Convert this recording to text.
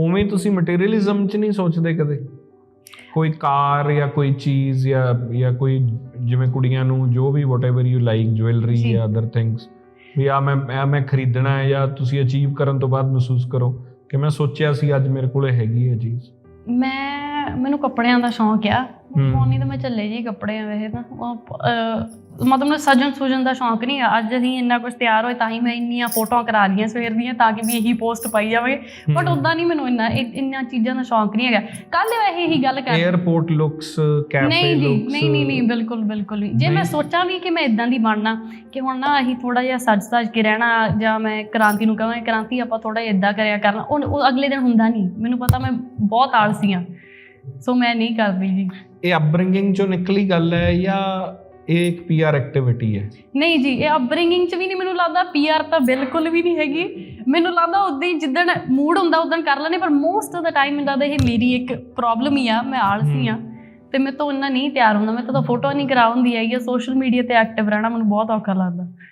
ਉਵੇਂ ਤੁਸੀਂ ਮਟੀਰੀਅਲਿਜ਼ਮ 'ਚ ਨਹੀਂ ਸੋਚਦੇ ਕਦੇ? ਕੋਈ ਕਾਰ ਜਾਂ ਕੋਈ ਚੀਜ਼ ਜਾਂ ਜਾਂ ਕੋਈ ਜਿਵੇਂ ਕੁੜੀਆਂ ਨੂੰ ਜੋ ਵੀ ਵਟਐਵਰ ਯੂ ਲਾਈਕ ਜੁਐਲਰੀ ਜੀ। ਅਦਰ ਥਿੰਗਸ ਵੀ ਆ ਮੈਂ ਆ ਮੈਂ ਖਰੀਦਣਾ ਹੈ ਜਾਂ ਤੁਸੀਂ ਅਚੀਵ ਕਰਨ ਤੋਂ ਬਾਅਦ ਮਹਿਸੂਸ ਕਰੋ ਕਿ ਮੈਂ ਸੋਚਿਆ ਸੀ ਅੱਜ ਮੇਰੇ ਕੋਲੇ ਹੈਗੀ ਹੈ ਚੀਜ਼। ਮੈਂ ਮੈਨੂੰ ਕੱਪੜਿਆਂ ਦਾ ਸ਼ੌਂਕ ਆ। ਪਾਉਣੀ ਤਾਂ ਮੈਂ ਚੱਲੇ ਜੀ ਕੱਪੜੇ ਆ ਵੈਸੇ ਤਾਂ। ਉਹ, ਅਹ, ਮਤਲਬ ਮੈਨੂੰ ਸਜਣ ਸੁਜਣ ਦਾ ਸ਼ੌਂਕ ਨਹੀਂ ਆ। ਅੱਜ ਅਸੀਂ ਇੰਨਾ ਕੁਝ ਤਿਆਰ ਹੋਏ ਤਾਂ ਹੀ ਮੈਂ ਇੰਨੀਆਂ ਫੋਟੋਆਂ ਕਰਾ ਲਈਆਂ ਸਵੇਰ ਦੀਆਂ ਤਾਂ ਕਿ ਵੀ ਇਹੀ ਪੋਸਟ ਪਾਈ ਜਾਵੇ। ਬਟ। ਉਦਾਂ ਨਹੀਂ ਮੈਨੂੰ ਇੰਨਾ ਇੰਨੀਆਂ ਚੀਜ਼ਾਂ ਦਾ ਸ਼ੌਂਕ ਨਹੀਂ ਹੈਗਾ। ਕੱਲ ਵੈਸੇ ਇਹੀ ਗੱਲ ਕਰ 에어ਪੋਰਟ ਲੁੱਕਸ ਕੈਫੇ ਨਹੀਂ ਜੀ ਲੁੱਕਸ ਨਹੀਂ ਨਹੀਂ ਨਹੀਂ ਬਿਲਕੁਲ ਬਿਲਕੁਲ। ਵੀ ਜੇ ਮੈਂ। ਸੋਚਾਂ ਵੀ ਕਿ ਮੈਂ ਇਦਾਂ ਦੀ ਬਣਨਾ ਕਿ ਹੁਣ ਨਾ ਅਸੀਂ ਥੋੜਾ ਜਿਹਾ ਸੱਜ ਸੱਜ ਕੇ ਰਹਿਣਾ ਜਾਂ ਮੈਂ ਕ੍ਰਾਂਤੀ ਨੂੰ ਕਹਾਂ ਕ੍ਰਾਂਤੀ ਆਪਾਂ ਥੋੜਾ ਜਿਹਾ ਇਦਾਂ ਕਰਿਆ ਕਰਨਾ ਉਹ ਉਹ ਅਗਲੇ ਦਿਨ ਹੁੰਦਾ ਨਹੀਂ ਮੈਨੂੰ ਪਤਾ ਮੈਂ ਬਹੁਤ ਆਲਸੀ ਹਾਂ ਸੋ ਮੈਂ ਨਹੀਂ ਕਰਦੀ ਜੀ। ਇਹ ਅਪਬ੍ਰਿੰਗਿੰਗ ਚੋਂ ਨਿਕਲੀ ਗੱਲ ਹੈ ਜਾਂ ਇਹ ਇੱਕ ਪੀਆਰ ਐਕਟੀਵਿਟੀ ਹੈ? ਨਹੀਂ ਜੀ ਇਹ ਅਪਬ੍ਰਿੰਗਿੰਗ ਚ ਵੀ ਨਹੀਂ ਮੈਨੂੰ ਲੱਗਦਾ। ਪੀਆਰ ਤਾਂ ਬਿਲਕੁਲ ਵੀ ਨਹੀਂ ਹੈਗੀ। ਮੈਨੂੰ ਲੱਗਦਾ ਉਦਾਂ ਹੀ ਜਿੱਦਣ ਮੂਡ ਹੁੰਦਾ ਉਦੋਂ ਕਰ ਲੈਣੇ ਪਰ ਮੋਸਟ ਆਫ ਦਾ ਟਾਈਮ ਮੈਨੂੰ ਲੱਗਦਾ ਇਹ ਮੇਰੀ ਇੱਕ ਪ੍ਰੋਬਲਮ ਹੀ ਆ। ਮੈਂ ਆਲਸੀ ਆ। ਤੇ ਮੈਂ ਤੋਂ ਇੰਨਾ ਨਹੀਂ ਤਿਆਰ ਹੁੰਦਾ। ਮੈਂ ਤਾਂ ਫੋਟੋ ਨਹੀਂ ਕਰਾ ਹੁੰਦੀ ਹੈਗੀ। ਸੋਸ਼ਲ ਮੀਡੀਆ ਤੇ ਐਕਟਿਵ ਰਹਿਣਾ ਮੈਨੂੰ ਬਹੁਤ ਔਖਾ ਲੱਗਦਾ।